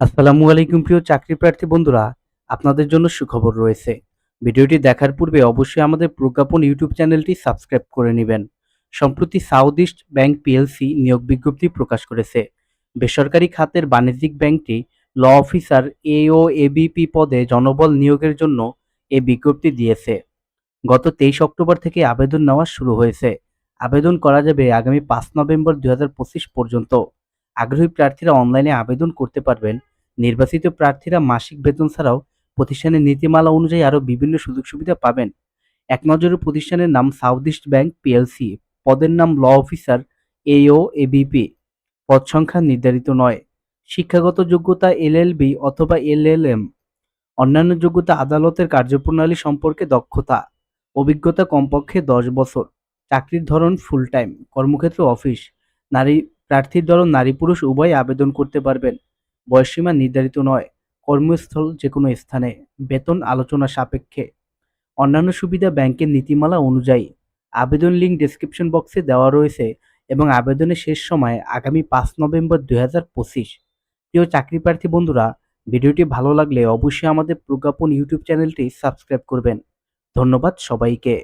আসসালামু আলাইকুম প্রিয় চাকরি প্রার্থী বন্ধুরা, আপনাদের জন্য সুখবর রয়েছে। ভিডিওটি দেখার পূর্বে অবশ্যই আমাদের প্রজ্ঞাপন ইউটিউব চ্যানেলটি সাবস্ক্রাইব করে নেবেন। সম্প্রতি সাউথ ইস্ট ব্যাংক পিএলসি নিয়োগ বিজ্ঞপ্তি প্রকাশ করেছে। বেসরকারি খাতের বাণিজ্যিক ব্যাংকটি ল অফিসার এ ও এবিপি পদে জনবল নিয়োগের জন্য এ বিজ্ঞপ্তি দিয়েছে। গত তেইশ অক্টোবর থেকে আবেদন নেওয়া শুরু হয়েছে। আবেদন করা যাবে আগামী পাঁচ নভেম্বর দুই হাজার পঁচিশ পর্যন্ত। আগ্রহী প্রার্থীরা অনলাইনে আবেদন করতে পারবেন। নির্বাচিত প্রার্থীরা মাসিক বেতন ছাড়াও প্রতিষ্ঠানের নীতিমালা অনুযায়ী আরও বিভিন্ন সুযোগ সুবিধা পাবেন। এক নজরে প্রতিষ্ঠানের নাম সাউথ ইস্ট ব্যাংক পিএলসি পদের নাম ল অফিসার এও এবিপি পদ সংখ্যা নির্ধারিত নয়। শিক্ষাগত যোগ্যতা এলএলবি অথবা এলএলএম অন্যান্য যোগ্যতা আদালতের কার্যপ্রণালী সম্পর্কে দক্ষতা। অভিজ্ঞতা কমপক্ষে দশ বছর। চাকরির ধরন ফুল টাইম কর্মক্ষেত্র অফিস নারী প্রার্থীর ধরন নারী পুরুষ উভয় আবেদন করতে পারবেন। বয়সসীমা নির্ধারিত নয়। কর্মস্থল যে কোনো স্থানে। বেতন আলোচনা সাপেক্ষে। অন্যান্য সুবিধা ব্যাংকের নীতিমালা অনুযায়ী। আবেদন লিঙ্ক ডেসক্রিপশন বক্সে দেওয়া রয়েছে এবং আবেদনের শেষ সময় আগামী পাঁচ নভেম্বর দুই হাজার পঁচিশ। প্রিয় চাকরি প্রার্থী বন্ধুরা, ভিডিওটি ভালো লাগলে অবশ্যই আমাদের প্রজ্ঞাপন ইউটিউব চ্যানেলটি সাবস্ক্রাইব করবেন। ধন্যবাদ সবাইকে।